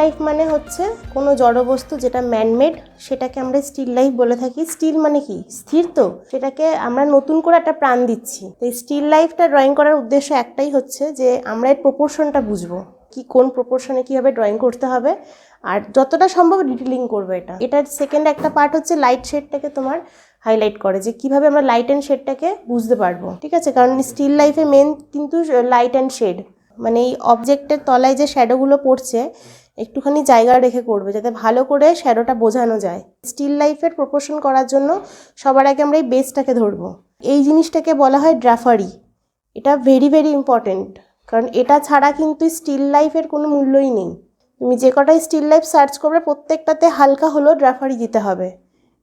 Life মানে হচ্ছে কোনো জড়বস্তু যেটা ম্যানমেড সেটাকে আমরা স্টিল লাইফ বলে থাকি। স্টিল মানে কি? স্থির তো? সেটাকে আমরা নতুন করে একটা প্রাণ দিচ্ছি। তো এই স্টিল লাইফটা ড্রয়িং করার উদ্দেশ্য একটাই হচ্ছে যে আমরা এর প্রপোর্শনটা বুঝব। কি কোন প্রপোর্শনে কীভাবে ড্রয়িং করতে হবে? আর যতটা সম্ভব ডিটেলিং করব এটা। এটার সেকেন্ড একটা পার্ট হচ্ছে লাইট শেডটাকে তোমার হাইলাইট করে, যে কীভাবে আমরা লাইট অ্যান্ড শেডটাকে বুঝতে পারব। ঠিক আছে? কারণ স্টিল লাইফে মেন কিন্তু লাইট অ্যান্ড শেড মানে এই অবজেক্টের তলায় যে শ্যাডোগুলো পড়ছে, একটুখানি জায়গা রেখে করবে, যাতে ভালো করে শ্যাডোটা বোঝানো যায়। স্টিল লাইফের প্রপোর্শন করার জন্য সবার আগে আমরা এই বেসটাকে ধরবো। এই জিনিসটাকে বলা হয় ড্রাফারি এটা ভেরি ভেরি ইম্পর্টেন্ট কারণ এটা ছাড়া কিন্তু স্টিল লাইফের কোনো মূল্যই নেই। তুমি যে কটাই স্টিল লাইফ সার্চ করবে, প্রত্যেকটাতে হালকা হলেও ড্রাফারি দিতে হবে।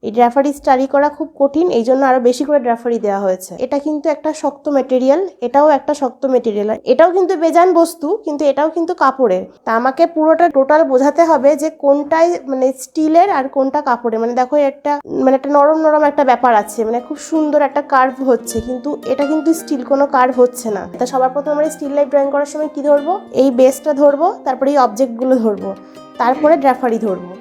এই ড্রাফারি স্টাডি করা খুব কঠিন, এই জন্য আরও বেশি করে ড্রাফারি দেওয়া হয়েছে। এটা কিন্তু একটা শক্ত মেটেরিয়াল এটাও একটা শক্ত মেটেরিয়াল এটাও কিন্তু বেজান বস্তু, কিন্তু এটাও কিন্তু কাপড়ের। তা আমাকে পুরোটা টোটাল বোঝাতে হবে যে কোনটাই মানে স্টিলের আর কোনটা কাপড়ের। মানে দেখো, একটা মানে একটা নরম নরম একটা ব্যাপার আছে মানে খুব সুন্দর একটা কার্ভ হচ্ছে, কিন্তু এটা কিন্তু স্টিল কোনো কার্ভ হচ্ছে না। তা সবার প্রথমে আমরা স্টিল লাইফ ড্রয়িং করার সময় কি ধরবো? এই বেসটা ধরবো, তারপরে এই অবজেক্টগুলো ধরবো, তারপরে ড্রাফারি ধরবো।